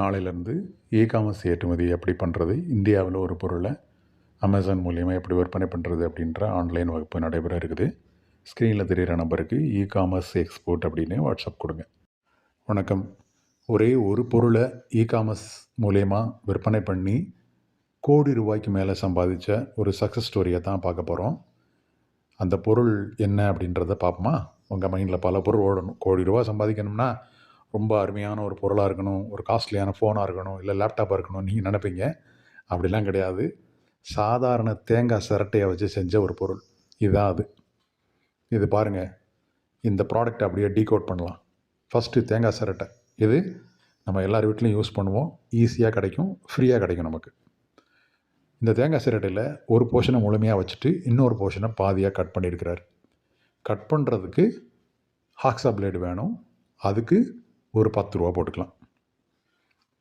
நாளையிலேருந்து e commerce ஏற்றுமதி எப்படி பண்ணுறது இந்தியாவில் ஒரு பொருளை அமேசான் மூலியமாக எப்படி விற்பனை பண்ணுறது அப்படின்ற ஆன்லைன் வகுப்பு நடைபெற இருக்குது. ஸ்க்ரீனில் தெரிகிற நம்பருக்கு இ காமர்ஸ் எக்ஸ்போர்ட் அப்படின்னு வாட்ஸ்அப் கொடுங்க. வணக்கம். ஒரே ஒரு பொருளை இ காமர்ஸ் மூலயமா விற்பனை பண்ணி கோடி ரூபாய்க்கு மேலே சம்பாதிச்ச ஒரு சக்ஸஸ் ஸ்டோரியை தான் பார்க்க போகிறோம் அந்த பொருள் என்ன அப்படின்றத பார்ப்போமா? உங்கள் மைண்டில் பல பொருள் ஓடணும். கோடி ரூபா சம்பாதிக்கணும்னா ரொம்ப அருமையான ஒரு பொருளாக இருக்கணும் ஒரு காஸ்ட்லியான ஃபோனாக இருக்கணும் இல்லை லேப்டாப்பாக இருக்கணும் நீங்கள் நினைப்பீங்க. அப்படிலாம் கிடையாது. சாதாரண தேங்காய் சிரட்டையை வச்சு செஞ்ச ஒரு பொருள். இதுதான் அது. இது பாருங்கள் இந்த ப்ராடக்ட் அப்படியே டீகோட் பண்ணலாம். ஃபஸ்ட்டு தேங்காய் சிரட்டை. இது நம்ம எல்லார் வீட்லேயும் யூஸ் பண்ணுவோம். ஈஸியாக கிடைக்கும். ஃப்ரீயாக கிடைக்கும் நமக்கு. இந்த தேங்காய் சிரட்டையில் ஒரு போர்ஷனை முழுமையாக வச்சுட்டு இன்னொரு போர்ஷனை பாதியாக கட் பண்ணியிருக்கிறார். கட் பண்ணுறதுக்கு ஹாக்ஸா பிளேடு வேணும். அதுக்கு ஒரு பத்து ரூபா போட்டுக்கலாம்.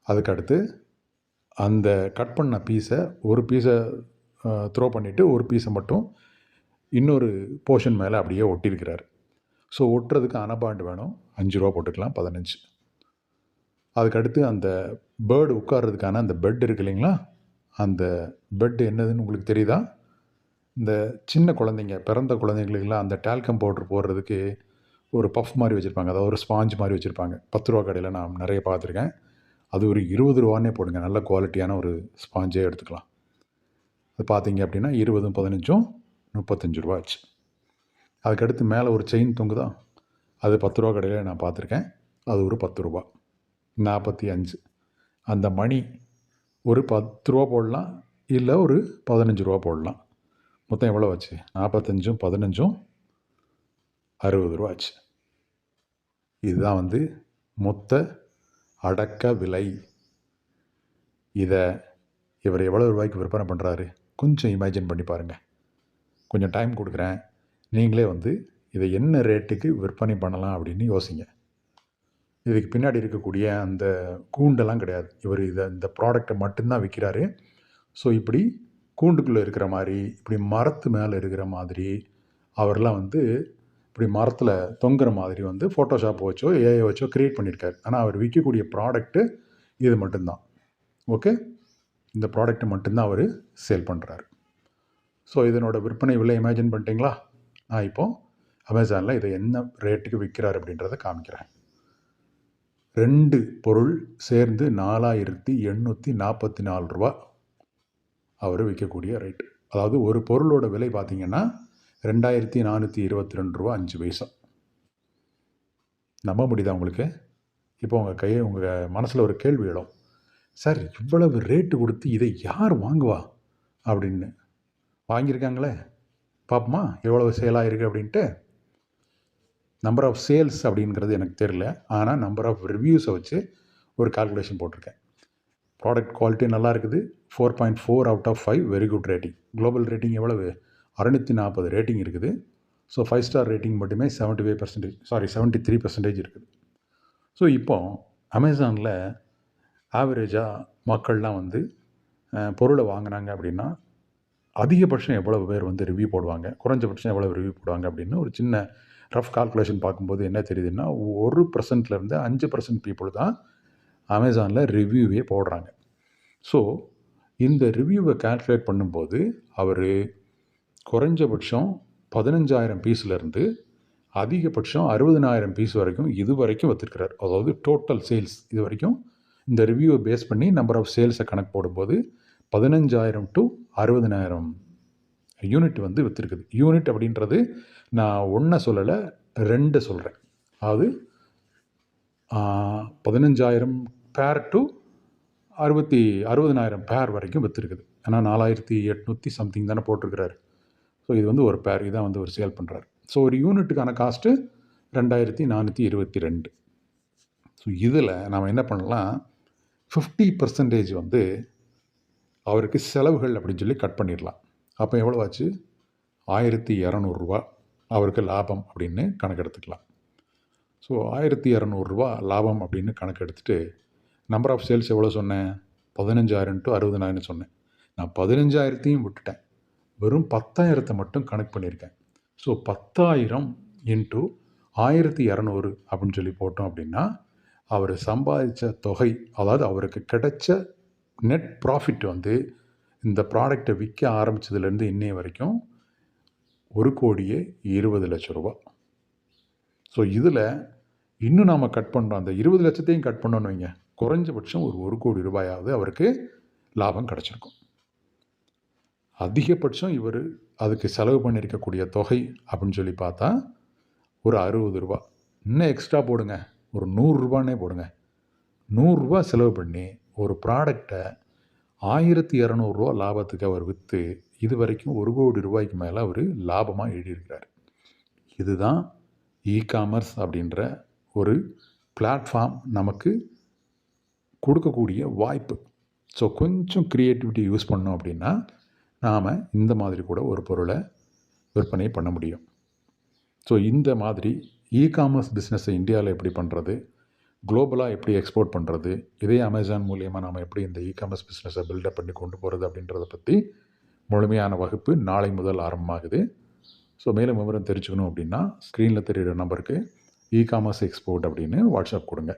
அதுக்கடுத்து அந்த கட் பண்ண பீஸை ஒரு பீஸை த்ரோ பண்ணிவிட்டு ஒரு பீஸை மட்டும் இன்னொரு போர்ஷன் மேலே அப்படியே ஒட்டியிருக்கிறார். ஸோ ஒட்டுறதுக்கு அனபாண்டு வேணும். அஞ்சு ரூபா போட்டுக்கலாம் பதினஞ்சு. அதுக்கடுத்து அந்த பேர்டு உட்கார்றதுக்கான அந்த பெட் இருக்கு இல்லைங்களா? அந்த பெட் என்னதுன்னு உங்களுக்கு தெரியுதா? இந்த சின்ன குழந்தைங்க பிறந்த குழந்தைங்களுக்கெல்லாம் அந்த டால்கம் பவுடர் போடுறதுக்கு ஒரு பஃப் மாதிரி வச்சுருப்பாங்க. அதாவது ஒரு ஸ்பாஞ்ச் மாதிரி வச்சுருப்பாங்க. பத்து ரூபா கடையில் நான் நிறைய பார்த்துருக்கேன். அது ஒரு இருபது ரூபான்னே போடுங்க. நல்ல குவாலிட்டியான ஒரு ஸ்பாஞ்சே எடுத்துக்கலாம். அது பார்த்தீங்க அப்படின்னா இருபதும் பதினஞ்சும் முப்பத்தஞ்சு ரூபா ஆச்சு. அதுக்கடுத்து மேலே ஒரு செயின் தொங்குதா? அது பத்து ரூபா கடையில் நான் பார்த்துருக்கேன். அது ஒரு பத்து ரூபா. நாற்பத்தி அஞ்சு. அந்த மணி ஒரு பத்து ரூபா போடலாம். இல்லை ஒரு பதினஞ்சு ரூபா போடலாம். மொத்தம் எவ்வளோ ஆச்சு? நாற்பத்தஞ்சும் பதினஞ்சும் அறுபது ரூபா ஆச்சு. இதுதான் வந்து மொத்த அடக்க விலை. இதை இவர் எவ்வளோ ரூபாய்க்கு விற்பனை பண்ணுறாரு கொஞ்சம் இமேஜின் பண்ணி பாருங்கள் கொஞ்சம் டைம் கொடுக்குறேன். நீங்களே வந்து இதை என்ன ரேட்டுக்கு விற்பனை பண்ணலாம் அப்படின்னு யோசிங்க. இதுக்கு பின்னாடி இருக்கக்கூடிய அந்த கூண்டெல்லாம் கிடையாது. இவர் இதை இந்த ப்ராடக்டை மட்டும்தான் விற்கிறாரு ஸோ இப்படி கூண்டுக்குள்ளே இருக்கிற மாதிரி இப்படி மரத்து மேலே இருக்கிற மாதிரி அவர்லாம் வந்து இப்படி மரத்தில் தொங்குற மாதிரி வந்து ஃபோட்டோஷாப் வச்சோ ஏஐ வச்சோ க்ரியேட் பண்ணியிருக்காரு ஆனால் அவர் விற்கக்கூடிய ப்ராடக்ட்டு இது மட்டும்தான். ஓகே இந்த ப்ராடக்ட்டை மட்டும்தான் அவர் சேல் பண்ணுறாரு ஸோ இதனோட விற்பனை விலை இமேஜின் பண்ணிட்டீங்களா? நான் இப்போது அமேசானில் இதை என்ன ரேட்டுக்கு விற்கிறார் அப்படின்றத காமிக்கிறேன். ரெண்டு பொருள் சேர்ந்து நாலாயிரத்தி எண்ணூற்றி நாற்பத்தி நாலு ரூபா அவர் விற்கக்கூடிய ரேட் அதாவது ஒரு பொருளோட விலை பார்த்திங்கன்னா ரெண்டாயிரத்தி நானூற்றி இருபத்தி ரெண்டு ரூபா அஞ்சு பைசா. நம்ப முடியுதா உங்களுக்கு? இப்போ உங்கள் கையை உங்கள் மனசில் ஒரு கேள்வி இடம் சார் இவ்வளவு ரேட்டு கொடுத்து இதை யார் வாங்குவா? அப்படின்னு. வாங்கியிருக்காங்களே? பார்ப்போமா எவ்வளவு சேலாக இருக்குது அப்படின்ட்டு. நம்பர் ஆஃப் சேல்ஸ் அப்படிங்கிறது எனக்கு தெரியல. ஆனால் நம்பர் ஆஃப் ரிவ்யூஸை வச்சு ஒரு கால்குலேஷன் போட்டிருக்கேன். ப்ராடக்ட் குவாலிட்டி நல்லா இருக்குது. Four point four out of five very good rating global rating எவ்வளவு? அறுநூற்றி நாற்பது ரேட்டிங் இருக்குது. ஸோ ஃபைவ் ஸ்டார் ரேட்டிங் மட்டுமே seventy five percentage sorry seventy three percentage இருக்குது. ஸோ இப்போ அமேசானில் ஆவரேஜாக மக்கள்லாம் வந்து பொருளை வாங்கினாங்க அப்படின்னா அதிகபட்சம் எவ்வளவு பேர் வந்து ரிவ்யூ போடுவாங்க? குறைஞ்சபட்சம் எவ்வளவு ரிவ்யூ போடுவாங்க அப்படின்னு ஒரு சின்ன ரஃப் கால்குலேஷன் பார்க்கும்போது என்ன தெரியுதுன்னா ஒரு பர்சன்ட்லேருந்து அஞ்சு பர்சன்ட் பீப்புள் தான் அமேசானில் ரிவ்யூவே போடுறாங்க. ஸோ இந்த ரிவ்யூவை கால்குலேட் பண்ணும்போது அவர் குறைஞ்சபட்சம் பதினஞ்சாயிரம் பீஸ்லேருந்து அதிகபட்சம் அறுபதனாயிரம் பீஸ் வரைக்கும் இது வரைக்கும் வச்சுருக்கிறார். அதாவது டோட்டல் சேல்ஸ் இது வரைக்கும் இந்த ரிவ்யூவை பேஸ் பண்ணி நம்பர் ஆஃப் சேல்ஸை கணக்கு போடும்போது பதினஞ்சாயிரம் டு அறுபதனாயிரம் யூனிட் வந்து விற்றுருக்குது யூனிட் அப்படின்றது நான் ஒன்றை சொல்லலை ரெண்டு சொல்கிறேன் அதாவது பதினஞ்சாயிரம் பேர் டு அறுபத்தி அறுபதனாயிரம் பேர் வரைக்கும் விற்றுருக்குது ஏன்னா நாலாயிரத்தி எட்நூற்றி சம்திங் தானே போட்டிருக்கிறாரு. ஸோ இது வந்து ஒரு பேர் இதான் வந்து ஒரு சேல் பண்ணுறாரு ஸோ ஒரு யூனிட்டுக்கான காஸ்ட்டு ரெண்டாயிரத்தி நானூற்றி இருபத்தி ரெண்டு. ஸோ இதில் நாம் என்ன பண்ணலாம்? ஃபிஃப்டி பர்சன்டேஜ் வந்து அவருக்கு செலவுகள் அப்படின்னு சொல்லி கட் பண்ணிடலாம். அப்போ எவ்வளோ ஆச்சு? ஆயிரத்தி இரநூறுவா அவருக்கு லாபம் அப்படின்னு கணக்கெடுத்துக்கலாம். ஸோ ஆயிரத்தி இரநூறுவா லாபம் அப்படின்னு கணக்கெடுத்துட்டு நம்பர் ஆஃப் சேல்ஸ் எவ்வளோ சொன்னேன்? பதினஞ்சாயிரம் டு அறுபதனாயிரம் சொன்னேன். நான் பதினஞ்சாயிரத்தையும் விட்டுட்டேன். வெறும் பத்தாயிரத்தை மட்டும் கணக்கு பண்ணியிருக்கேன். ஸோ பத்தாயிரம் இன்ட்டு ஆயிரத்தி இரநூறு அப்படின்னு சொல்லி போட்டோம் அப்படின்னா அவர் சம்பாதிச்ச தொகை அதாவது அவருக்கு கிடைச்ச நெட் ப்ராஃபிட் வந்து இந்த ப்ராடக்டை விற்க ஆரம்பிச்சதுலேருந்து இன்னைய வரைக்கும் ஒரு கோடியே இருபது லட்ச ரூபா. ஸோ இதில் இன்னும் நாம் கட் பண்ணுறோம் அந்த இருபது லட்சத்தையும் கட் பண்ணோன்னு வைங்க. குறைஞ்சபட்சம் ஒரு ஒரு கோடி ரூபாயாவது அவருக்கு லாபம் கிடச்சிருக்கும். அதிகபட்சம் இவர் அதுக்கு செலவு பண்ணியிருக்கக்கூடிய தொகை அப்படின்னு சொல்லி பார்த்தா ஒரு அறுபது ரூபா. இன்னும் எக்ஸ்ட்ரா போடுங்க. ஒரு நூறுரூபானே போடுங்க. நூறுரூவா செலவு பண்ணி ஒரு ப்ராடக்டை ஆயிரத்தி இரநூறுவா லாபத்துக்கு அவர் விற்று இது வரைக்கும் ஒரு கோடி ரூபாய்க்கு மேலே அவர் லாபமாக எழுதியிருக்கிறார் இதுதான் இ காமர்ஸ் அப்படின்ற ஒரு பிளாட்ஃபார்ம் நமக்கு கொடுக்கக்கூடிய வாய்ப்பு. ஸோ கொஞ்சம் க்ரியேட்டிவிட்டி யூஸ் பண்ணோம் அப்படின்னா நாம் இந்த மாதிரி கூட ஒரு பொருளை விற்பனை பண்ண முடியும். ஸோ இந்த மாதிரி இ காமர்ஸ் பிஸ்னஸை இந்தியாவில் எப்படி பண்ணுறது குளோபலாக எப்படி எக்ஸ்போர்ட் பண்ணுறது இதே அமேசான் மூலியமாக நாம் எப்படி இந்த இ காமர்ஸ் பிஸ்னஸை பில்டப் பண்ணி கொண்டு போகிறது அப்படின்றத பற்றி முழுமையான வகுப்பு நாளை முதல் ஆரம்பமாகுது. ஸோ மேலும் விவரம் தெரிஞ்சுக்கணும் அப்படின்னா ஸ்க்ரீனில் தெரிகிற நம்பருக்கு இ காமர்ஸ் எக்ஸ்போர்ட் அப்படின்னு வாட்ஸ்அப் கொடுங்க.